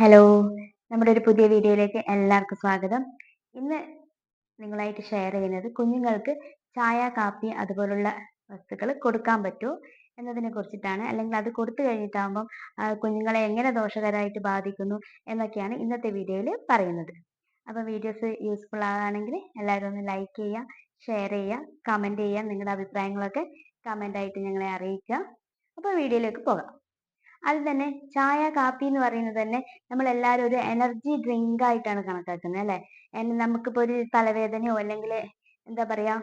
Hello നമ്മുടെ ഒരു പുതിയ വീഡിയോയിലേക്ക് എല്ലാവർക്കും സ്വാഗതം. ഇന്ന് നിങ്ങളായിട്ട് ഷെയർ ചെയ്യുന്നത് കുഞ്ഞുങ്ങൾക്ക് ചായ കാപ്പി അതുപോലുള്ള വസ്തുക്കൾ കൊടുക്കാൻ പറ്റുമോ എന്നതിനെ കുറിച്ചിട്ടാണ്. അല്ലെങ്കിൽ അത് കൊടുത്തു കഴിഞ്ഞിട്ടാകുമ്പം കുഞ്ഞുങ്ങളെ എങ്ങനെ ദോഷകരമായിട്ട് ബാധിക്കുന്നു എന്നൊക്കെയാണ് ഇന്നത്തെ വീഡിയോയിൽ പറയുന്നത്. അപ്പോൾ വീഡിയോസ് യൂസ്ഫുൾ ആകുകയാണെങ്കിൽ എല്ലാവരും ഒന്ന് ലൈക്ക് ചെയ്യുക ഷെയർ ചെയ്യുക കമന്റ് ചെയ്യുക നിങ്ങളുടെ അഭിപ്രായങ്ങളൊക്കെ കമന്റായിട്ട് ഞങ്ങളെ അറിയിക്കുക. അപ്പോൾ വീഡിയോയിലേക്ക് പോകാം. അത് തന്നെ ചായ കാപ്പി എന്ന് പറയുന്നത് തന്നെ നമ്മൾ എല്ലാവരും ഒരു എനർജി ഡ്രിങ്ക് ആയിട്ടാണ് കണക്കാക്കുന്നത് അല്ലെ? നമുക്കിപ്പോ ഒരു തലവേദനയോ അല്ലെങ്കിൽ എന്താ പറയാ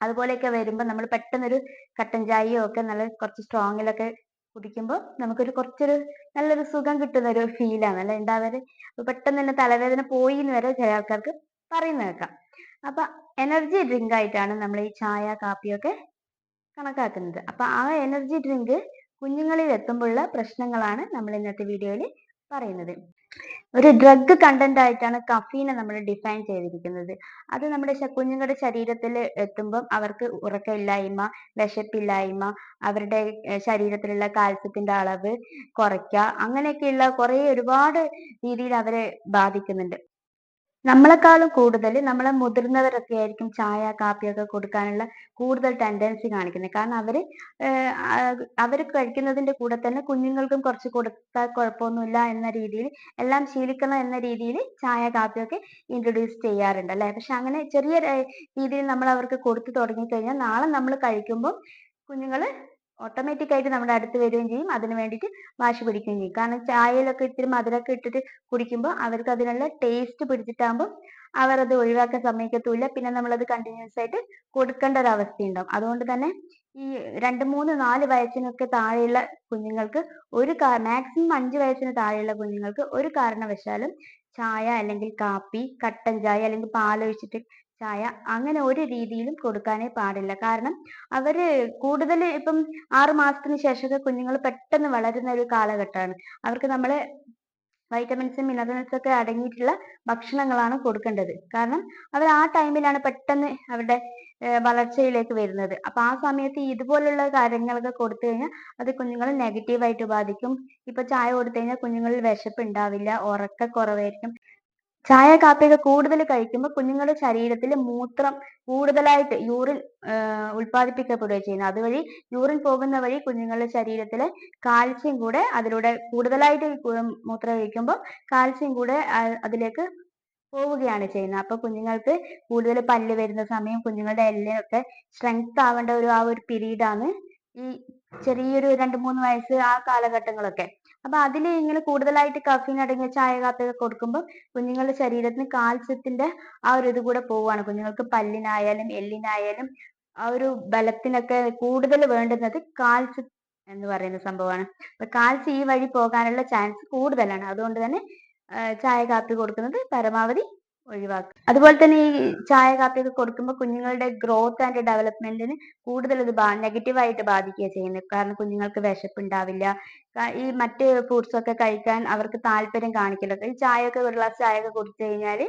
അതുപോലെയൊക്കെ വരുമ്പോൾ നമ്മൾ പെട്ടെന്നൊരു കട്ടൻ ചായയോ ഒക്കെ നല്ല കുറച്ച് സ്ട്രോങ്ങിലൊക്കെ കുടിക്കുമ്പോൾ നമുക്കൊരു കുറച്ചൊരു നല്ലൊരു സുഖം കിട്ടുന്ന ഒരു ഫീലാണ് അല്ലെ? ഉണ്ടാവര് പെട്ടെന്ന് തന്നെ തലവേദന പോയി എന്ന് വരെ ചില ആൾക്കാർക്ക് പറയുന്ന കേൾക്കാം. അപ്പൊ എനർജി ഡ്രിങ്ക് ആയിട്ടാണ് നമ്മൾ ഈ ചായ കാപ്പിയൊക്കെ കണക്കാക്കുന്നത്. അപ്പൊ ആ എനർജി ഡ്രിങ്ക് കുഞ്ഞുങ്ങളിൽ എത്തുമ്പോഴുള്ള പ്രശ്നങ്ങളാണ് നമ്മൾ ഇന്നത്തെ വീഡിയോയിൽ പറയുന്നത്. ഒരു ഡ്രഗ് കണ്ടന്റ് ആയിട്ടാണ് കഫീനെ നമ്മൾ ഡിഫൈൻ ചെയ്തിരിക്കുന്നത്. അത് നമ്മുടെ കുഞ്ഞുങ്ങളുടെ ശരീരത്തിൽ എത്തുമ്പം അവർക്ക് ഉറക്കമില്ലായ്മ വിശപ്പില്ലായ്മ അവരുടെ ശരീരത്തിലുള്ള കാൽസ്യത്തിന്റെ അളവ് കുറയ്ക്കുക അങ്ങനെയൊക്കെയുള്ള കുറേ ഒരുപാട് രീതിയിൽ അവരെ ബാധിക്കുന്നുണ്ട്. നമ്മളെക്കാളും കൂടുതൽ നമ്മളെ മുതിർന്നവരൊക്കെ ആയിരിക്കും ചായ കാപ്പിയൊക്കെ കൊടുക്കാനുള്ള കൂടുതൽ ടെൻഡൻസി കാണിക്കുന്നത്. കാരണം അവർ അവർ കഴിക്കുന്നതിന്റെ കൂടെ തന്നെ കുഞ്ഞുങ്ങൾക്കും കുറച്ച് കൊടുത്താൽ കുഴപ്പമൊന്നുമില്ല എന്ന രീതിയിൽ എല്ലാം ശീലിക്കണം എന്ന രീതിയിൽ ചായ കാപ്പിയൊക്കെ ഇൻട്രൊഡ്യൂസ് ചെയ്യാറുണ്ട് അല്ലേ? പക്ഷെ അങ്ങനെ ചെറിയ രീതിയിൽ നമ്മൾ അവർക്ക് കൊടുത്തു തുടങ്ങിക്കഴിഞ്ഞാൽ നാളെ നമ്മൾ കഴിക്കുമ്പോൾ കുഞ്ഞുങ്ങൾ ഓട്ടോമാറ്റിക് ആയിട്ട് നമ്മുടെ അടുത്ത് വരികയും ചെയ്യും. അതിന് വേണ്ടിയിട്ട് വാശി പിടിക്കുകയും ചെയ്യും. കാരണം ചായയിലൊക്കെ ഇത്തിരി മധുരമൊക്കെ ഇട്ടിട്ട് കുടിക്കുമ്പോൾ അവർക്ക് അതിനുള്ള ടേസ്റ്റ് പിടിച്ചിട്ടാകുമ്പോൾ അവർ അത് ഒഴിവാക്കാൻ സമ്മതിക്കത്തുമില്ല. പിന്നെ നമ്മളത് കണ്ടിന്യൂസ് ആയിട്ട് കൊടുക്കേണ്ട ഒരു അവസ്ഥയുണ്ടാവും അതുകൊണ്ട് തന്നെ ഈ രണ്ട് മൂന്ന് നാല് വയസ്സിനൊക്കെ താഴെയുള്ള കുഞ്ഞുങ്ങൾക്ക് ഒരു മാക്സിമം അഞ്ച് വയസ്സിന് താഴെയുള്ള കുഞ്ഞുങ്ങൾക്ക് ഒരു കാരണവശാലും ചായ അല്ലെങ്കിൽ കാപ്പി കട്ടൻ ചായ അല്ലെങ്കിൽ പാലൊഴിച്ചിട്ട് ചായ അങ്ങനെ ഒരു രീതിയിലും കൊടുക്കാനേ പാടില്ല. കാരണം അവർ കൂടുതൽ ഇപ്പം ആറ് മാസത്തിന് ശേഷമൊക്കെ കുഞ്ഞുങ്ങൾ പെട്ടെന്ന് വളരുന്ന ഒരു കാലഘട്ടമാണ്. അവർക്ക് നമ്മൾ വൈറ്റമിൻസും മിനറൽസും ഒക്കെ അടങ്ങിയിട്ടുള്ള ഭക്ഷണങ്ങളാണ് കൊടുക്കേണ്ടത്. കാരണം അവർ ആ ടൈമിലാണ് പെട്ടെന്ന് അവരുടെ വളർച്ചയിലേക്ക് വരുന്നത്. അപ്പൊ ആ സമയത്ത് ഇതുപോലുള്ള കാര്യങ്ങളൊക്കെ കൊടുത്തു കഴിഞ്ഞാൽ അത് കുഞ്ഞുങ്ങളെ നെഗറ്റീവായിട്ട് ബാധിക്കും. ഇപ്പൊ ചായ കൊടുത്തു കഴിഞ്ഞാൽ കുഞ്ഞുങ്ങളിൽ വിശപ്പ് ഉണ്ടാവില്ല ഉറക്കക്കുറവായിരിക്കും ചായ കാപ്പിയൊക്കെ കൂടുതൽ കഴിക്കുമ്പോൾ കുഞ്ഞുങ്ങളുടെ ശരീരത്തിൽ മൂത്രം കൂടുതലായിട്ട് യൂറിൻ ഉൽപ്പാദിപ്പിക്കപ്പെടുകയും ചെയ്യുന്നത് അതുവഴി യൂറിൻ പോകുന്ന വഴി കുഞ്ഞുങ്ങളുടെ ശരീരത്തിലെ കാൽസ്യം കൂടെ അതിലൂടെ കൂടുതലായിട്ട് മൂത്രം കഴിക്കുമ്പോൾ കാൽസ്യം കൂടെ അതിലേക്ക് പോവുകയാണ് ചെയ്യുന്നത്. അപ്പൊ കുഞ്ഞുങ്ങൾക്ക് കൂടുതൽ പല്ല് വരുന്ന സമയം കുഞ്ഞുങ്ങളുടെ എല്ലൊക്കെ സ്ട്രെങ്ത് ആവേണ്ട ഒരു ആ ഒരു പീരീഡ് ആണ് ഈ ചെറിയൊരു രണ്ട് മൂന്ന് വയസ്സ് ആ കാലഘട്ടങ്ങളൊക്കെ. അപ്പൊ അതിൽ ഇങ്ങനെ കൂടുതലായിട്ട് കഫീൻ അടങ്ങിയ ചായ കാപ്പിയൊക്കെ കൊടുക്കുമ്പോൾ കുഞ്ഞുങ്ങളുടെ ശരീരത്തിന് കാൽസ്യത്തിന്റെ ആ ഒരു ഇത് കൂടെ പോവുകയാണ് കുഞ്ഞുങ്ങൾക്ക് പല്ലിനായാലും എല്ലിനായാലും ആ ഒരു ബലത്തിനൊക്കെ കൂടുതൽ വേണ്ടുന്നത് കാൽസ്യം എന്ന് പറയുന്ന സംഭവമാണ്. അപ്പൊ കാൽസ്യം ഈ വഴി പോകാനുള്ള ചാൻസ് കൂടുതലാണ്. അതുകൊണ്ട് തന്നെ ചായ കാപ്പി കൊടുക്കുന്നത് പരമാവധി ഒഴിവാക്കുക അതുപോലെ തന്നെ ഈ ചായ കാപ്പിയൊക്കെ കൊടുക്കുമ്പോൾ കുഞ്ഞുങ്ങളുടെ ഗ്രോത്ത് ആൻഡ് ഡെവലപ്മെന്റിന് കൂടുതൽ ഇത് നെഗറ്റീവായിട്ട് ബാധിക്കുക ചെയ്യുന്നത് കാരണം കുഞ്ഞുങ്ങൾക്ക് വിശപ്പ് ഉണ്ടാവില്ല. ഈ മറ്റ് ഫ്രൂട്ട്സ് ഒക്കെ കഴിക്കാൻ അവർക്ക് താല്പര്യം കാണിക്കില്ല. ഈ ചായയൊക്കെ ഒരു ഗ്ലാസ് ചായയൊക്കെ കുടിച്ചു കഴിഞ്ഞാൽ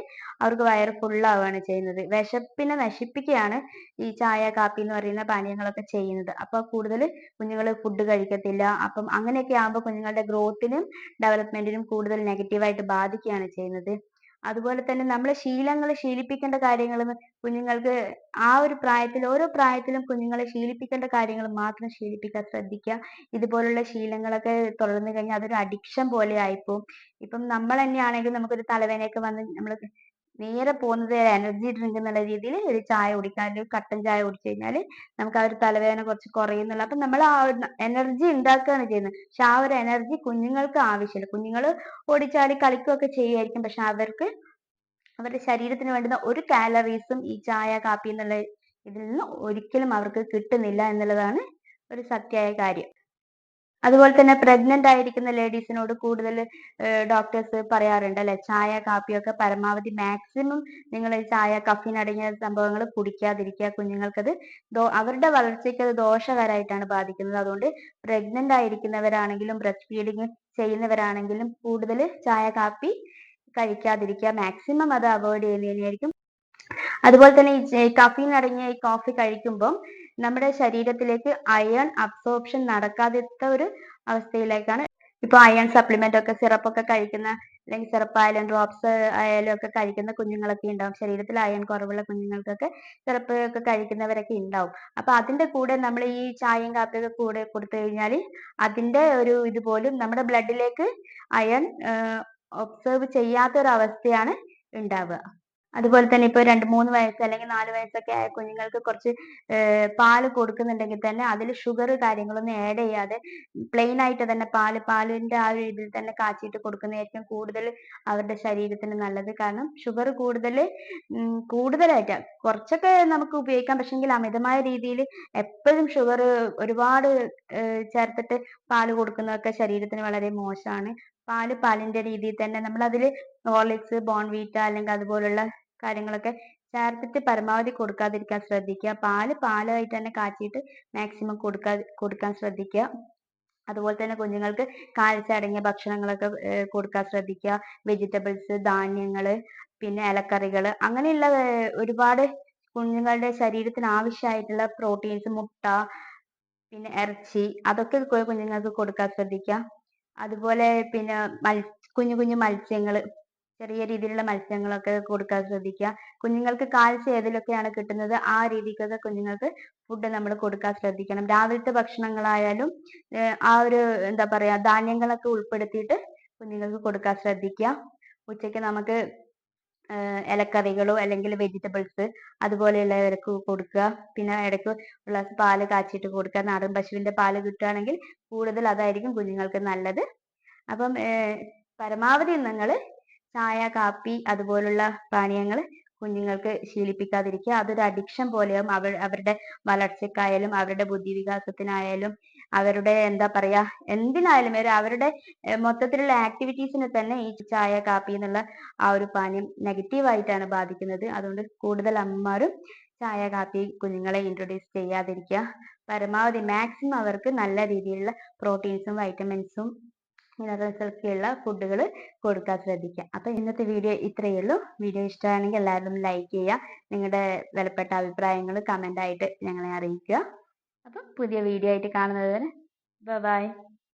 അവർക്ക് വയറ് ഫുള്ളാവുകയാണ് ചെയ്യുന്നത്. വിശപ്പിനെ നശിപ്പിക്കുകയാണ് ഈ ചായ കാപ്പി എന്ന് പറയുന്ന പാനീയങ്ങളൊക്കെ ചെയ്യുന്നത്. അപ്പോൾ കൂടുതൽ കുഞ്ഞുങ്ങൾ ഫുഡ് കഴിക്കത്തില്ല. അപ്പം അങ്ങനെയൊക്കെ ആകുമ്പോൾ കുഞ്ഞുങ്ങളുടെ ഗ്രോത്തിനും ഡെവലപ്മെന്റിനും കൂടുതൽ നെഗറ്റീവായിട്ട് ബാധിക്കുകയാണ് ചെയ്യുന്നത്. അതുപോലെ തന്നെ നമ്മൾ ശീലങ്ങൾ ശീലിപ്പിക്കേണ്ട കാര്യങ്ങൾ കുഞ്ഞുങ്ങൾക്ക് ആ ഒരു പ്രായത്തിൽ ഓരോ പ്രായത്തിലും കുഞ്ഞുങ്ങളെ ശീലിപ്പിക്കേണ്ട കാര്യങ്ങൾ മാത്രം ശീലിപ്പിക്കാൻ ശ്രദ്ധിക്കുക ഇതുപോലുള്ള ശീലങ്ങളൊക്കെ തുടർന്നു കഴിഞ്ഞാൽ അതൊരു അഡിക്ഷൻ പോലെ ആയിപ്പോവും. ഇപ്പം നമ്മൾ തന്നെയാണെങ്കിൽ നമുക്കൊരു തലവേദനയൊക്കെ വന്ന് നമ്മൾ നേരെ പോകുന്നത് എനർജി ഡ്രിങ്ക് എന്നുള്ള രീതിയിൽ ഒരു ചായ കുടിക്കാൻ അല്ലെങ്കിൽ കട്ടൻ ചായ കുടിച്ചു കഴിഞ്ഞാൽ നമുക്ക് ആ ഒരു തലവേദന കുറച്ച് കുറയുന്നുള്ള അപ്പോൾ നമ്മൾ ആ ഒരു എനർജി ഉണ്ടാക്കുകയാണ് ചെയ്യുന്നത്. പക്ഷെ ആ ഒരു എനർജി കുഞ്ഞുങ്ങൾക്ക് ആവശ്യമില്ല. കുഞ്ഞുങ്ങൾ ഓടിച്ചാടി കളിക്കുകയൊക്കെ ചെയ്യുമായിരിക്കും. പക്ഷെ അവർക്ക് അവരുടെ ശരീരത്തിന് വേണ്ടുന്ന ഒരു കാലറീസും ഈ ചായ കാപ്പി എന്നുള്ള ഇതിൽ നിന്ന് ഒരിക്കലും അവർക്ക് കിട്ടുന്നില്ല എന്നുള്ളതാണ് ഒരു സത്യമായ കാര്യം. അതുപോലെ തന്നെ പ്രഗ്നന്റ് ആയിരിക്കുന്ന ലേഡീസിനോട് കൂടുതൽ ഡോക്ടേഴ്സ് പറയാറുണ്ട് അല്ലെ? ചായ കാപ്പിയൊക്കെ പരമാവധി മാക്സിമം നിങ്ങൾ ചായ കഫീൻ അടങ്ങിയ സംഭവങ്ങൾ കുടിക്കാതിരിക്കുക കുഞ്ഞുങ്ങൾക്കത് അവരുടെ വളർച്ചയ്ക്ക് അത് ദോഷകരമായിട്ടാണ് ബാധിക്കുന്നത്. അതുകൊണ്ട് പ്രഗ്നന്റ് ആയിരിക്കുന്നവരാണെങ്കിലും ബ്രസ്റ്റ് ഫീഡിങ് ചെയ്യുന്നവരാണെങ്കിലും കൂടുതൽ ചായ കാപ്പി കഴിക്കാതിരിക്കുക. മാക്സിമം അത് അവോയ്ഡ് ചെയ്യുന്നതിനായിരിക്കും. അതുപോലെ തന്നെ ഈ കഫീൻ അടങ്ങിയ ഈ കോഫി കഴിക്കുമ്പം നമ്മുടെ ശരീരത്തിലേക്ക് അയൺ അബ്സോർപ്ഷൻ നടക്കാത്ത ഒരു അവസ്ഥയിലേക്കാണ്. ഇപ്പൊ അയൺ സപ്ലിമെന്റ് ഒക്കെ സിറപ്പ് ഒക്കെ കഴിക്കുന്ന അല്ലെങ്കിൽ സിറപ്പ് ആയാലും ഡ്രോപ്സ് ആയാലും ഒക്കെ കഴിക്കുന്ന കുഞ്ഞുങ്ങളൊക്കെ ഉണ്ടാവും. ശരീരത്തിൽ അയൺ കുറവുള്ള കുഞ്ഞുങ്ങൾക്കൊക്കെ സിറപ്പ് ഒക്കെ കഴിക്കുന്നവരൊക്കെ ഉണ്ടാവും. അപ്പൊ അതിന്റെ കൂടെ നമ്മൾ ഈ ചായയും കാപ്പിയൊക്കെ കൂടെ കൊടുത്തു കഴിഞ്ഞാൽ അതിന്റെ ഒരു ഇതുപോലും നമ്മുടെ ബ്ലഡിലേക്ക് അയൺ ഒബ്സർവ് ചെയ്യാത്ത ഒരു അവസ്ഥയാണ് ഉണ്ടാവുക. അതുപോലെ തന്നെ ഇപ്പൊ രണ്ട് മൂന്ന് വയസ്സ് അല്ലെങ്കിൽ നാല് വയസ്സൊക്കെ ആയ കുഞ്ഞുങ്ങൾക്ക് കുറച്ച് പാൽ കൊടുക്കുന്നുണ്ടെങ്കിൽ തന്നെ അതിൽ ഷുഗർ കാര്യങ്ങളൊന്നും ആഡ് ചെയ്യാതെ പ്ലെയിൻ ആയിട്ട് തന്നെ പാൽ പാലിന്റെ ആ ഒരു ഇതിൽ തന്നെ കാച്ചിയിട്ട് കൊടുക്കുന്നതായിരിക്കും കൂടുതൽ അവരുടെ ശരീരത്തിന് നല്ലത്. കാരണം ഷുഗർ കൂടുതൽ കൂടുതലായിട്ട് കുറച്ചൊക്കെ നമുക്ക് ഉപയോഗിക്കാം. പക്ഷെങ്കിൽ അമിതമായ രീതിയിൽ എപ്പോഴും ഷുഗർ ഒരുപാട് ചേർത്തിട്ട് പാൽ കൊടുക്കുന്നതൊക്കെ ശരീരത്തിന് വളരെ മോശമാണ്. പാൽ പാലിന്റെ രീതിയിൽ തന്നെ നമ്മൾ അതിൽ ഹോർലിക്സ് ബോൺവീറ്റ അല്ലെങ്കിൽ അതുപോലുള്ള കാര്യങ്ങളൊക്കെ ചേർത്തിട്ട് പരമാവധി കൊടുക്കാതിരിക്കാൻ ശ്രദ്ധിക്കുക. പാൽ പാലായിട്ട് തന്നെ കാച്ചിയിട്ട് മാക്സിമം കൊടുക്കാ കൊടുക്കാൻ ശ്രദ്ധിക്കുക. അതുപോലെ തന്നെ കുഞ്ഞുങ്ങൾക്ക് കാൽസ്യം അടങ്ങിയ ഭക്ഷണങ്ങളൊക്കെ കൊടുക്കാൻ ശ്രദ്ധിക്കുക. വെജിറ്റബിൾസ് ധാന്യങ്ങൾ പിന്നെ ഇലക്കറികൾ അങ്ങനെയുള്ള ഒരുപാട് കുഞ്ഞുങ്ങളുടെ ശരീരത്തിന് ആവശ്യമായിട്ടുള്ള പ്രോട്ടീൻസ് മുട്ട പിന്നെ ഇറച്ചി അതൊക്കെ കുഞ്ഞുങ്ങൾക്ക് കൊടുക്കാൻ ശ്രദ്ധിക്കുക. അതുപോലെ പിന്നെ മൽ കുഞ്ഞു കുഞ്ഞു മത്സ്യങ്ങൾ ചെറിയ രീതിയിലുള്ള മത്സ്യങ്ങളൊക്കെ കൊടുക്കാൻ ശ്രദ്ധിക്കുക. കുഞ്ഞുങ്ങൾക്ക് കാൽസ്യം ഏതിലൊക്കെയാണ് കിട്ടുന്നത് ആ രീതിക്കൊക്കെ കുഞ്ഞുങ്ങൾക്ക് ഫുഡ് നമ്മൾ കൊടുക്കാൻ ശ്രദ്ധിക്കണം. രാവിലത്തെ ഭക്ഷണങ്ങളായാലും ആ ഒരു എന്താ പറയാ ധാന്യങ്ങളൊക്കെ ഉൾപ്പെടുത്തിയിട്ട് കുഞ്ഞുങ്ങൾക്ക് കൊടുക്കാൻ ശ്രദ്ധിക്കുക. ഉച്ചയ്ക്ക് നമുക്ക് ഇലക്കറികളോ അല്ലെങ്കിൽ വെജിറ്റബിൾസ് അതുപോലെയുള്ളവർക്ക് കൊടുക്കുക. പിന്നെ ഇടയ്ക്ക് ഗ്ലാസ് പാൽ കാച്ചിയിട്ട് കൊടുക്കുക. നാടൻ പശുവിന്റെ പാൽ കിട്ടുകയാണെങ്കിൽ കൂടുതൽ അതായിരിക്കും കുഞ്ഞുങ്ങൾക്ക് നല്ലത്. അപ്പം പരമാവധി നിങ്ങൾ ചായ കാപ്പി അതുപോലുള്ള പാനീയങ്ങൾ കുഞ്ഞുങ്ങൾക്ക് ശീലിപ്പിക്കാതിരിക്കുക. അതൊരു അഡിക്ഷൻ പോലെയാവും. അവർ അവരുടെ വളർച്ചയ്ക്കായാലും അവരുടെ ബുദ്ധി വികാസത്തിനായാലും അവരുടെ എന്താ പറയാ എന്തിനായാലും ഒരു അവരുടെ മൊത്തത്തിലുള്ള ആക്ടിവിറ്റീസിനെ തന്നെ ഈ ചായ കാപ്പി എന്നുള്ള ആ ഒരു പാനീയം നെഗറ്റീവായിട്ടാണ് ബാധിക്കുന്നത്. അതുകൊണ്ട് കൂടുതൽ അമ്മമാരും ചായ കാപ്പി കുഞ്ഞുങ്ങളെ ഇൻട്രൊഡ്യൂസ് ചെയ്യാതിരിക്കുക. പരമാവധി മാക്സിമം അവർക്ക് നല്ല രീതിയിലുള്ള പ്രോട്ടീൻസും വൈറ്റമിൻസും മിനറൽസ് ഒക്കെയുള്ള ഫുഡുകൾ കൊടുക്കാൻ ശ്രദ്ധിക്കുക. അപ്പൊ ഇന്നത്തെ വീഡിയോ ഇത്രയേ ഉള്ളൂ. വീഡിയോ ഇഷ്ടമാണെങ്കിൽ എല്ലാവരും ലൈക്ക് ചെയ്യുക. നിങ്ങളുടെ വിലപ്പെട്ട അഭിപ്രായങ്ങൾ കമന്റ് ആയിട്ട് ഞങ്ങളെ അറിയിക്കുക. അപ്പം പുതിയ വീഡിയോ ആയിട്ട് കാണുന്നത് വരെ ബൈ